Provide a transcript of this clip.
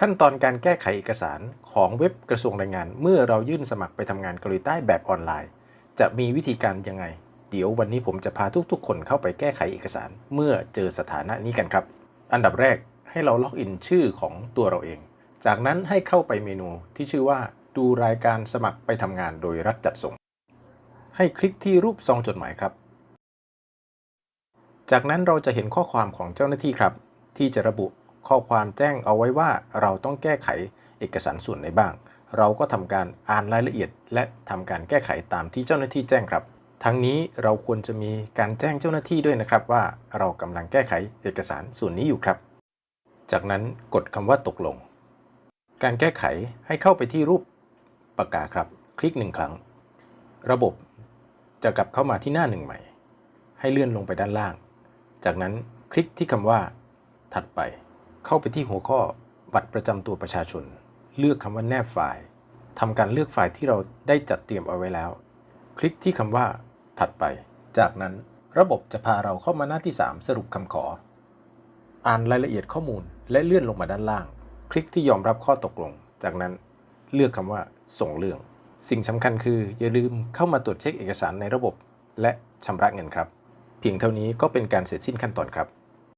ขั้นตอนการแก้ไขเอกสารของเว็บกระทรวงแรงงาน เมื่อเรายื่นสมัครไปทำงานเกาหลีใต้แบบออนไลน์ จะมีวิธีการยังไง เดี๋ยววันนี้ผมจะพาทุกๆ คนเข้าไปแก้ไขเอกสาร เมื่อเจอสถานะนี้กันครับ อันดับแรกให้เราล็อกอินชื่อของตัวเราเอง จากนั้นให้เข้าไปเมนูที่ชื่อว่า ดูรายการสมัครไปทำงานโดยรัฐจัดส่ง ให้คลิกที่รูปซองจดหมายครับ จากนั้นเราจะเห็นข้อความของเจ้าหน้าที่ครับ ที่จะระบุ ข้อความแจ้งเอาไว้ว่าเราต้องแก้ไขเอกสารส่วนไหนบ้าง เราก็ทำการอ่านรายละเอียด และทำการแก้ไขตามที่เจ้าหน้าที่แจ้งครับ ทั้งนี้เราควรจะมีการแจ้งเจ้าหน้าที่ด้วยนะครับว่าเรากำลังแก้ไขเอกสารส่วนนี้อยู่ครับ จากนั้นกดคำว่าตกลง การแก้ไขให้เข้าไปที่รูปปากกาครับ คลิกหนึ่งครั้ง ระบบจะกลับเข้ามาที่หน้าหนึ่งใหม่ ให้เลื่อนลงไปด้านล่าง จากนั้นคลิกที่คำว่า ถัดไป เข้าไปที่หัวข้อบัตรประจำตัวประชาชน เลือกคำว่าแนบไฟล์ทำการเลือกไฟล์ที่เราได้จัดเตรียมเอาไว้แล้ว คลิกที่คำว่าถัดไป จากนั้นระบบจะพาเราเข้ามาหน้าที่ 3 สรุปคำขอ อ่านรายละเอียดข้อมูลและเลื่อนลงมาด้านล่าง คลิกที่ยอมรับข้อตกลง จากนั้นเลือกคำว่า ส่งเรื่อง สิ่งสำคัญคืออย่าลืมเข้ามาตรวจเช็คเอกสารในระบบ และชำระเงินครับ เพียงเท่านี้ก็เป็นการเสร็จสิ้นขั้นตอนครับ